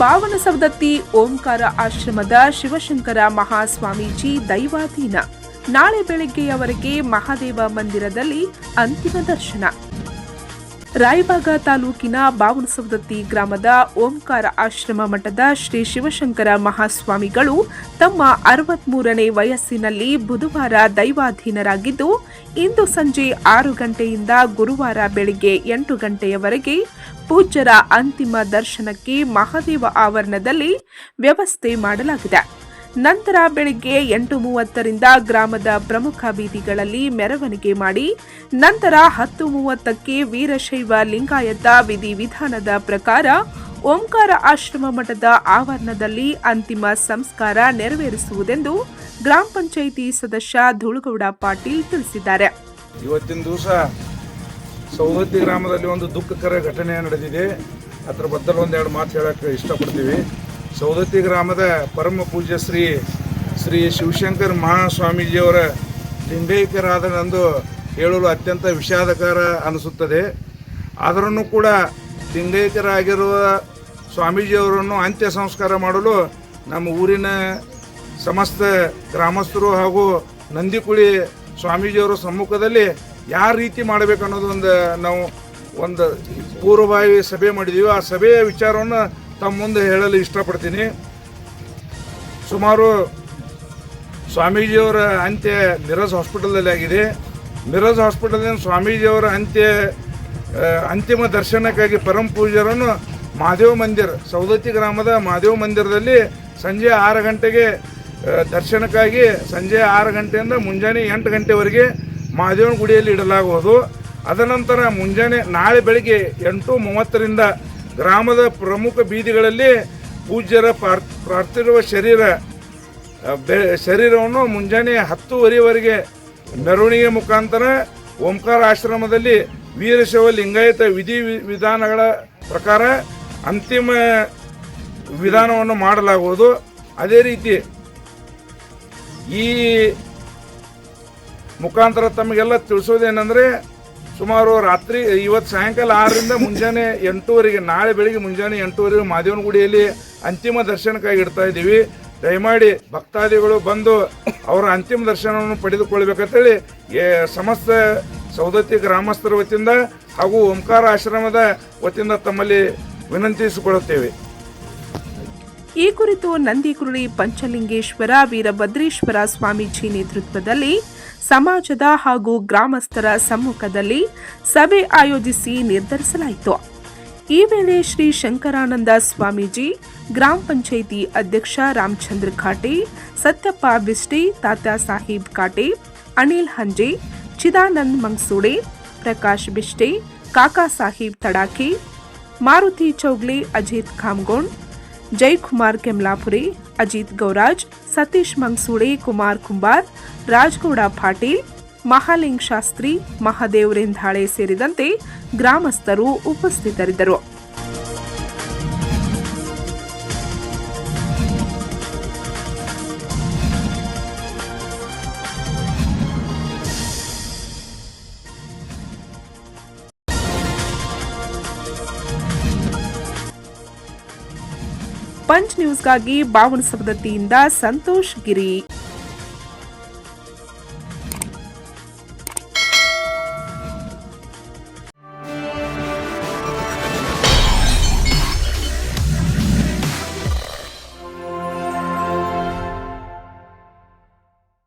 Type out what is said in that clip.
ಬಾವನ ಸವದತ್ತಿ ಓಂಕಾರ ಆಶ್ರಮದ ಶಿವಶಂಕರ ಮಹಾಸ್ವಾಮೀಜಿ ದೈವಾಧೀನ. ನಾಳೆ ಬೆಳಗ್ಗೆಯವರೆಗೆ ಮಹಾದೇವ ಮಂದಿರದಲ್ಲಿ ಅಂತಿಮ ದರ್ಶನ. ರಾಯಬಾಗ ತಾಲೂಕಿನ ಬಾವನಸವದತ್ತಿ ಗ್ರಾಮದ ಓಂಕಾರ ಆಶ್ರಮ ಮಠದ ಶ್ರೀ ಶಿವಶಂಕರ ಮಹಾಸ್ವಾಮಿಗಳು ತಮ್ಮ ಅರವತ್ಮೂರನೇ ವಯಸ್ಸಿನಲ್ಲಿ ಬುಧವಾರ ದೈವಾಧೀನರಾಗಿದ್ದು, ಇಂದು ಸಂಜೆ ಆರು ಗಂಟೆಯಿಂದ ಗುರುವಾರ ಬೆಳಗ್ಗೆ ಎಂಟು ಗಂಟೆಯವರೆಗೆ ಪೂಜ್ಯರ ಅಂತಿಮ ದರ್ಶನಕ್ಕೆ ಮಹಾದೇವ ಆವರಣದಲ್ಲಿ ವ್ಯವಸ್ಥೆ ಮಾಡಲಾಗಿದೆ. ನಂತರ ಬೆಳಿಗ್ಗೆ ಎಂಟು ಮೂವತ್ತರಿಂದ ಗ್ರಾಮದ ಪ್ರಮುಖ ಬೀದಿಗಳಲ್ಲಿ ಮೆರವಣಿಗೆ ಮಾಡಿ, ನಂತರ ಹತ್ತು ಮೂವತ್ತಕ್ಕೆ ವೀರಶೈವ ಲಿಂಗಾಯತ ವಿಧಿವಿಧಾನದ ಪ್ರಕಾರ ಓಂಕಾರ ಆಶ್ರಮ ಮಠದ ಆವರಣದಲ್ಲಿ ಅಂತಿಮ ಸಂಸ್ಕಾರ ನೆರವೇರಿಸುವುದೆಂದು ಗ್ರಾಮ ಪಂಚಾಯಿತಿ ಸದಸ್ಯ ಧೂಳಗೌಡ ಪಾಟೀಲ್ ತಿಳಿಸಿದ್ದಾರೆ. ಇವತ್ತಿನ ದಿವಸ ಸೌದತ್ತಿ ಗ್ರಾಮದಲ್ಲಿ ಒಂದು ದುಃಖಕರ ಘಟನೆ ನಡೆದಿದೆ. ಅದರ ಬದ್ದಲ್ಲಿ ಒಂದೆರಡು ಮಾತು ಹೇಳಕ್ಕೆ ಇಷ್ಟಪಡ್ತೀವಿ. ಸೌದತ್ತಿ ಗ್ರಾಮದ ಪರಮ ಪೂಜ್ಯ ಶ್ರೀ ಶ್ರೀ ಶಿವಶಂಕರ್ ಮಹಾಸ್ವಾಮೀಜಿಯವರ ಲಿಂಗೈಕ್ಯರಾದನೆಂದು ಹೇಳಲು ಅತ್ಯಂತ ವಿಷಾದಕರ ಅನಿಸುತ್ತದೆ. ಆದರೂ ಕೂಡ ಲಿಂಗೈಕ್ಯರಾಗಿರುವ ಸ್ವಾಮೀಜಿಯವರನ್ನು ಅಂತ್ಯ ಸಂಸ್ಕಾರ ಮಾಡಲು ನಮ್ಮ ಊರಿನ ಸಮಸ್ತ ಗ್ರಾಮಸ್ಥರು ಹಾಗೂ ನಂದಿಕುಳಿ ಸ್ವಾಮೀಜಿಯವರ ಸಮ್ಮುಖದಲ್ಲಿ ಯಾವ ರೀತಿ ಮಾಡಬೇಕು ಅನ್ನೋದು ಒಂದು ನಾವು ಒಂದು ಪೂರ್ವಭಾವಿ ಸಭೆ ಮಾಡಿದ್ದೀವಿ ಆ ಸಭೆಯ ವಿಚಾರವನ್ನು ತಮ್ಮ ಮುಂದೆ ಹೇಳಲು ಇಷ್ಟಪಡ್ತೀನಿ. ಸುಮಾರು ಸ್ವಾಮೀಜಿಯವರ ಅಂತ್ಯ ಮಿರಜ್ ಹಾಸ್ಪಿಟಲ್ದಲ್ಲಿ ಆಗಿದೆ. ಮಿರಜ್ ಹಾಸ್ಪಿಟಲ್ನಿಂದ ಸ್ವಾಮೀಜಿಯವರ ಅಂತ್ಯ ಅಂತಿಮ ದರ್ಶನಕ್ಕಾಗಿ ಪರಮ ಪೂಜ್ಯರನ್ನು ಮಹಾದೇವ ಮಂದಿರ ಸೌದತ್ತಿ ಗ್ರಾಮದ ಮಹಾದೇವ ಮಂದಿರದಲ್ಲಿ ಸಂಜೆ ಆರು ಗಂಟೆಗೆ ದರ್ಶನಕ್ಕಾಗಿ ಸಂಜೆ ಆರು ಗಂಟೆಯಿಂದ ಮುಂಜಾನೆ ಎಂಟು ಗಂಟೆವರೆಗೆ ಮಹಾದೇವನ ಗುಡಿಯಲ್ಲಿ ಇಡಲಾಗುವುದು. ಅದನಂತರ ಮುಂಜಾನೆ ನಾಳೆ ಬೆಳಿಗ್ಗೆ ಎಂಟು ಮೂವತ್ತರಿಂದ ಗ್ರಾಮದ ಪ್ರಮುಖ ಬೀದಿಗಳಲ್ಲಿ ಪೂಜ್ಯರ ಪಾರ್ ಪಾರ್ಥಿರುವ ಶರೀರ ಬೆ, ಶರೀರವನ್ನು ಮುಂಜಾನೆ ಹತ್ತುವರೆವರೆಗೆ ಮೆರವಣಿಗೆ ಮುಖಾಂತರ ಓಂಕಾರ ಆಶ್ರಮದಲ್ಲಿ ವೀರಶವ ಲಿಂಗಾಯತ ವಿಧಿ ವಿಧಾನಗಳ ಪ್ರಕಾರ ಅಂತಿಮ ವಿಧಾನವನ್ನು ಮಾಡಲಾಗುವುದು. ಅದೇ ರೀತಿ ಈ ಮುಖಾಂತರ ತಮಗೆಲ್ಲ ತಿಳಿಸೋದೇನೆಂದರೆ, ಸುಮಾರು ರಾತ್ರಿ, ಇವತ್ತು ಸಾಯಂಕಾಲ ಆರರಿಂದ ಮುಂಜಾನೆ ಎಂಟೂವರೆಗೆ, ನಾಳೆ ಬೆಳಿಗ್ಗೆ ಮುಂಜಾನೆ ಎಂಟೂವರೆಗೆ ಮಾದೇವನ ಗುಡಿಯಲ್ಲಿ ಅಂತಿಮ ದರ್ಶನಕ್ಕಾಗಿ ಇಡ್ತಾ ಇದ್ದೀವಿ. ದಯಮಾಡಿ ಭಕ್ತಾದಿಗಳು ಬಂದು ಅವರ ಅಂತಿಮ ದರ್ಶನವನ್ನು ಪಡೆದುಕೊಳ್ಬೇಕಂತೇಳಿ ಸಮಸ್ತ ಸೌದತ್ತಿ ಗ್ರಾಮಸ್ಥರ ವತಿಯಿಂದ ಹಾಗೂ ಓಂಕಾರ ಆಶ್ರಮದ ವತಿಯಿಂದ ತಮ್ಮಲ್ಲಿ ವಿನಂತಿಸಿಕೊಳ್ಳುತ್ತೇವೆ. ಈ ಕುರಿತು ನಂದಿಕುರುಳಿ ಪಂಚಲಿಂಗೇಶ್ವರ, ವೀರಭದ್ರೇಶ್ವರ ಸ್ವಾಮೀಜಿ ನೇತೃತ್ವದಲ್ಲಿ ಸಮಾಜದ ಹಾಗೂ ಗ್ರಾಮಸ್ಥರ ಸಮ್ಮುಖದಲ್ಲಿ ಸಭೆ ಆಯೋಜಿಸಿ ನಿರ್ಧರಿಸಲಾಯಿತು. ಈ ವೇಳೆ ಶ್ರೀ ಶಂಕರಾನಂದ ಸ್ವಾಮೀಜಿ, ಗ್ರಾಮ ಪಂಚಾಯಿತಿ ಅಧ್ಯಕ್ಷ ರಾಮಚಂದ್ರ ಖಾಟಿ, ಸತ್ಯಪ್ಪ ಬಿಸ್ಟಿ, ತಾತ ಸಾಹೀಬ್ ಕಾಟೆ ಅನಿಲ್ ಹಂಜೆ, ಚಿದಾನಂದ್ ಮಂಗ್ಸೂಡೆ ಪ್ರಕಾಶ್ ಬಿಸ್ಟೆ, ಕಾಕಾ ಸಾಹೀಬ್ ತಡಾಕಿ, ಮಾರುತಿ ಚೌಗ್ಲಿ, ಅಜಿತ್ ಖಾಮ್ಗೋಣ್ ಜೈಕುಮಾರ್ ಕೆಮ್ಲಾಪುರಿ, ಅಜಿತ್ ಗೌರಾಜ್, ಸತೀಶ್ ಮಂಗ್ಸೂಳಿ ಕುಮಾರ್ ಕುಂಬಾರ್, ರಾಜ್ಗೌಡ ಪಾಟೀಲ್, ಮಹಾಲಿಂಗ್ ಶಾಸ್ತ್ರಿ, ಮಹಾದೇವ್ ರೆಂಧಾಳೆ ಸೇರಿದಂತೆ ಗ್ರಾಮಸ್ಥರು ಉಪಸ್ಥಿತರಿದ್ದರು. ಪಂಚ್ ನ್ಯೂಸ್ಗಾಗಿ ಬಾವನಸವದತ್ತಿಯಿಂದ ಸಂತೋಷ್ ಗಿರಿ.